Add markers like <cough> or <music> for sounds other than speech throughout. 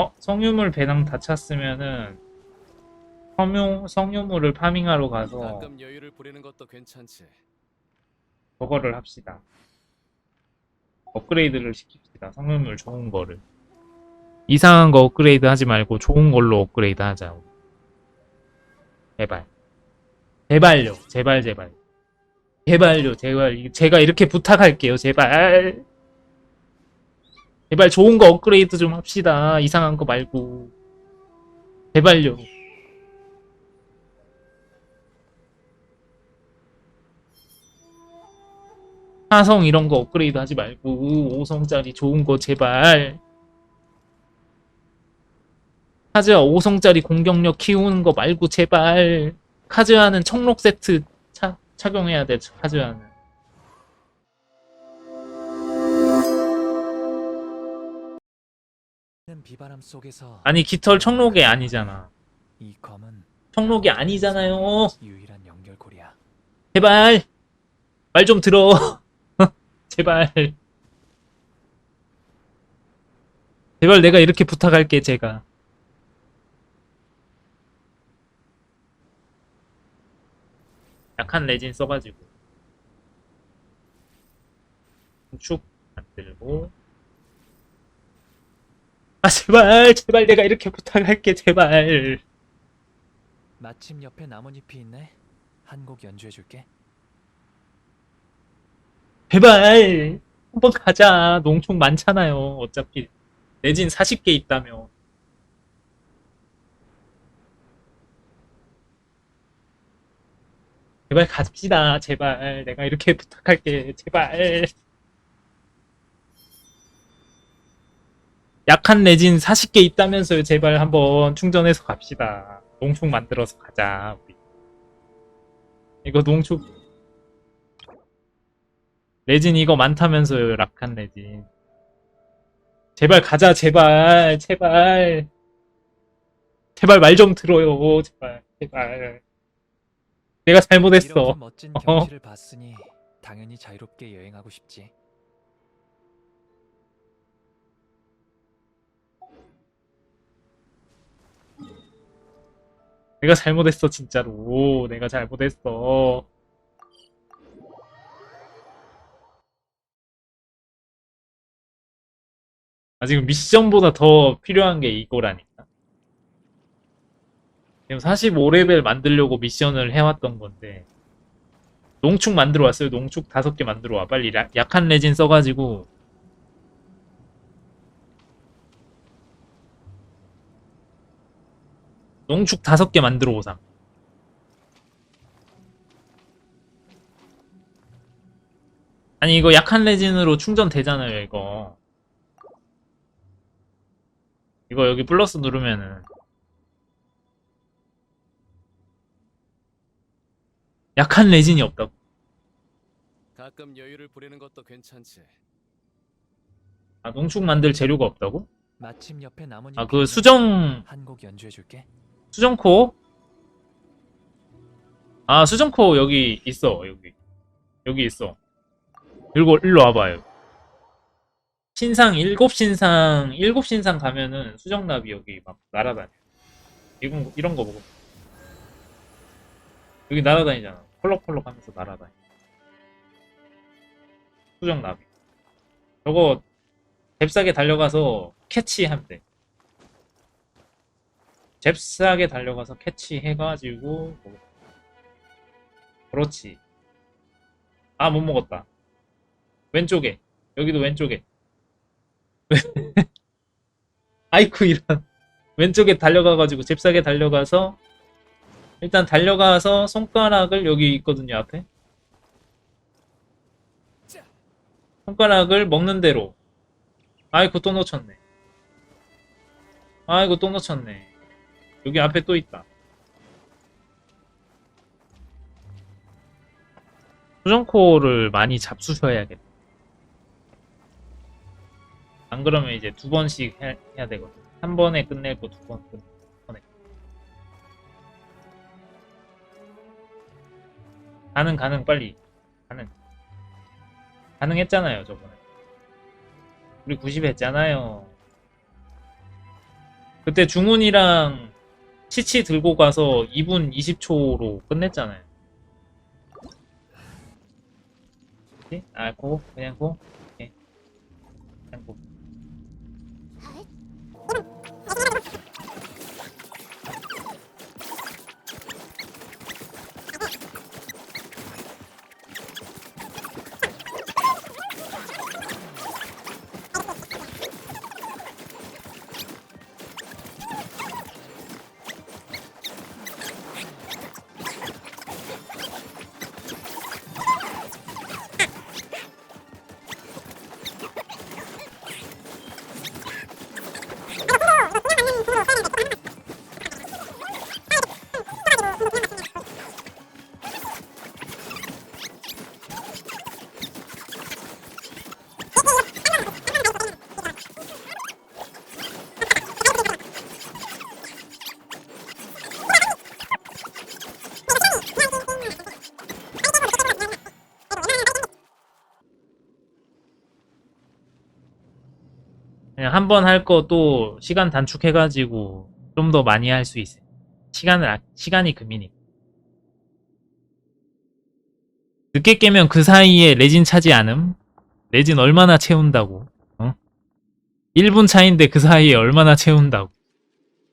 어? 성유물 배낭 다 찼으면은 성유, 성유물을 파밍하러 가서 가끔 여유를 부리는 것도 괜찮지. 저거를 합시다. 업그레이드를 시킵시다. 성능률 좋은 거를. 이상한 거 업그레이드 하지 말고 좋은 걸로 업그레이드 하자고. 제발. 제발요. 제발, 제발. 제발요. 제발. 제가 이렇게 부탁할게요. 제발. 제발 좋은 거 업그레이드 좀 합시다. 이상한 거 말고. 제발요. 사성 이런 거 업그레이드 하지 말고 5성짜리 좋은 거 제발 카즈아 5성짜리 공격력 키우는 거 말고 제발 카즈아는 청록 세트 차, 착용해야 돼 카즈아는 비바람 속에서 아니 깃털 청록이 아니잖아. 이 검은 청록이 아니잖아요. 유일한 연결고리야. 제발. 말 좀 들어. <laughs> 제발. 제발 내가 이렇게 부탁할게 제가. 약한 레진 써가지고. 축 만들고 아 제발 제발 내가 이렇게 부탁할게 제발. 마침 옆에 나뭇잎이 있네. 한 곡 연주해줄게. 제발 한번 가자. 농총 많잖아요 어차피. 내진 40개 있다며. 제발 갑시다 제발. 내가 이렇게 부탁할게 제발 약한 내진 40개 있다면서요 제발 한번 충전해서 갑시다 농총 만들어서 가자 우리 이거 농총 레진 이거 많다면서요, 락한 레진. 제발 가자, 제발, 제발. 제발 말 좀 들어요, 제발, 제발. 내가 잘못했어. 이렇게 멋진 어. 경치를 봤으니 당연히 자유롭게 여행하고 싶지. 내가 잘못했어, 진짜로. 내가 잘못했어. 아, 지금 미션보다 더 필요한 게 이거라니까. 지금 45레벨 만들려고 미션을 해왔던 건데, 농축 만들어 왔어요. 농축 다섯 개 만들어 와. 빨리 라- 약한 레진 써가지고. 농축 다섯 개 만들어 오상. 아니, 이거 약한 레진으로 충전되잖아요, 이거. 이거 여기 플러스 누르면은 약한 레진이 없다고. 가끔 여유를 부리는 것도 괜찮지. 아, 농축 만들 재료가 없다고? 마침 옆에 나뭇잎이 아, 그 수정, 한곡 연주해 줄게. 수정코? 아, 수정코 여기 있어, 여기. 여기 있어. 일로, 일로 와봐요. 신상, 일곱 신상, 일곱 신상 가면은 수정납이 여기 막 날아다녀. 이건, 이런 거 보고. 여기 날아다니잖아. 펄럭펄럭 하면서 날아다녀. 수정납이. 저거, 잽싸게 달려가서 캐치하면 돼. 잽싸게 달려가서 캐치해가지고. 그렇지. 아 못 먹었다. 왼쪽에. 여기도 왼쪽에. <laughs> 아이쿠 이런. 왼쪽에 달려가가지고 잽싸게 달려가서 일단 달려가서 손가락을 여기 있거든요 앞에. 손가락을 먹는 대로. 아이고 또 놓쳤네. 아이고 또 놓쳤네 여기 앞에 또 있다. 수정코를 많이 잡수셔야겠다. 안 그러면 이제 두 번씩 해, 야 되거든. 한 번에 끝내고 두번 끝. 번에. 가능 가능 빨리 가능. 가능했잖아요 저번에. 우리 90 했잖아요. 그때 중훈이랑 치치 들고 가서 2분 20초로 끝냈잖아요. 그치? 아, 고 그냥 고. 오케이. 그냥 고. 그냥 한 번 할 거 또 시간 단축해가지고 좀 더 많이 할 수 있어요. 시간을, 아- 시간이 금이니까. 늦게 깨면 그 사이에 레진 차지 않음? 레진 얼마나 채운다고? 어? 1분 차인데 그 사이에 얼마나 채운다고?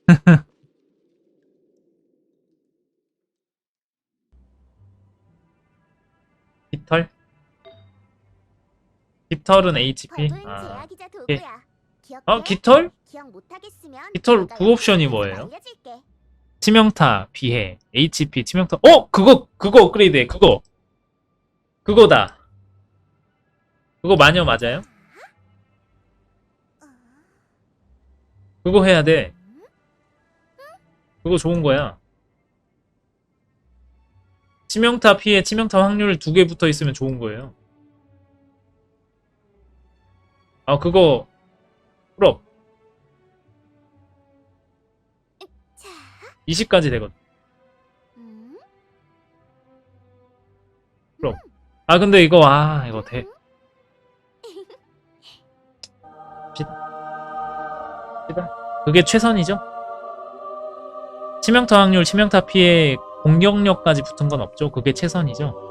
<laughs> 깃털? 깃털은 HP? 아. 기자 예. 어, 깃털? 깃털 내가 구 옵션이 영상에서 뭐예요? 치명타, 비해, HP, 치명타. 어! 그거, 그거 업그레이드해, 그거. 그거다. 그거 마녀 맞아요? 그거 해야 돼. 그거 좋은 거야. 치명타, 피해, 치명타 확률 두 개 붙어 있으면 좋은 거예요. 아, 그거, 자, 20까지 되거든. 음, 아, 근데 이거, 아, 이거 돼. 그게 최선이죠? 치명타 확률, 치명타 피해, 공격력까지 붙은 건 없죠? 그게 최선이죠?